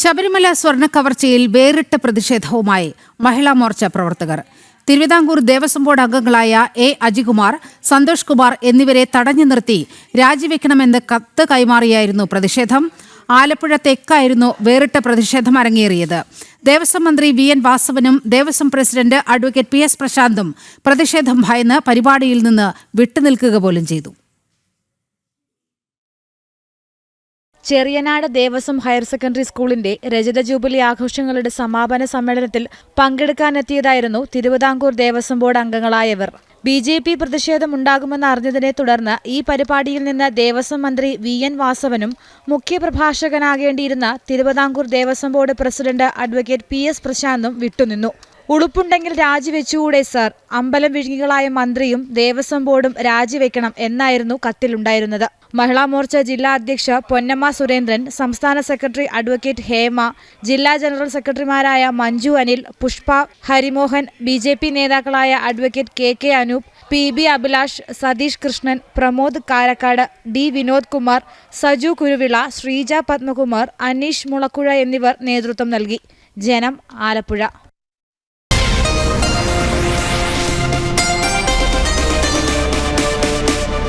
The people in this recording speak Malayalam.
ശബരിമല സ്വർണ കവർച്ചയിൽ വേറിട്ട പ്രതിഷേധവുമായി മഹിളാ മോർച്ച പ്രവർത്തകർ. തിരുവിതാംകൂർ ദേവസ്വം ബോർഡ് അംഗങ്ങളായ എ. അജികുമാർ സന്തോഷ് കുമാർ എന്നിവരെ തടഞ്ഞു നിർത്തി രാജിവെക്കണമെന്ന് കത്ത് കൈമാറിയായിരുന്നു പ്രതിഷേധം. ആലപ്പുഴ തെക്കായിരുന്നു വേറിട്ട പ്രതിഷേധം അരങ്ങേറിയത്. ദേവസ്വം മന്ത്രി V. N. വാസവനും Devaswom president advocate P. S. പ്രശാന്തും പ്രതിഷേധം ഭയന്ന് പരിപാടിയിൽ നിന്ന് വിട്ടുനിൽക്കുക പോലും ചെയ്തു. ചെറിയനാട് ദേവസ്വം ഹയർ സെക്കൻഡറി സ്കൂളിന്റെ രജത ജൂബിലി ആഘോഷങ്ങളുടെ സമാപന സമ്മേളനത്തിൽ പങ്കെടുക്കാനെത്തിയതായിരുന്നു തിരുവിതാംകൂർ ദേവസ്വം ബോർഡ് അംഗങ്ങളായവർ. ബി ജെ പി പ്രതിഷേധമുണ്ടാകുമെന്ന് അറിഞ്ഞതിനെ തുടർന്ന് ഈ പരിപാടിയിൽ നിന്ന് ദേവസ്വം മന്ത്രി വി എൻ വാസവനും മുഖ്യപ്രഭാഷകനാകേണ്ടിയിരുന്ന Thiruvithamkoor Devaswom board president advocate P S പ്രശാന്തും വിട്ടുനിന്നു. ഉളുപ്പുണ്ടെങ്കിൽ രാജിവെച്ചുകൂടെ സാർ. അമ്പലം വിഴുങ്ങികളായ മന്ത്രിയും ദേവസ്വം ബോർഡും രാജിവെക്കണം എന്നായിരുന്നു കത്തിലുണ്ടായിരുന്നത്. മഹിളാ മോർച്ച ജില്ലാ അധ്യക്ഷ പൊന്നമ്മ സുരേന്ദ്രൻ സംസ്ഥാന സെക്രട്ടറി അഡ്വക്കേറ്റ് ഹേമ ജില്ലാ ജനറൽ സെക്രട്ടറിമാരായ Manju Anil Pushpa Harimohan B J P നേതാക്കളായ advocate K K Anoop P B Abhilash Satheesh Krishnan Pramod Karakkad D Vinod Kumar Saju Kuruvila Sreeja Padmakumar Aneesh Mulakkuzha എന്നിവർ നേതൃത്വം നൽകി. ജനം ആലപ്പുഴ.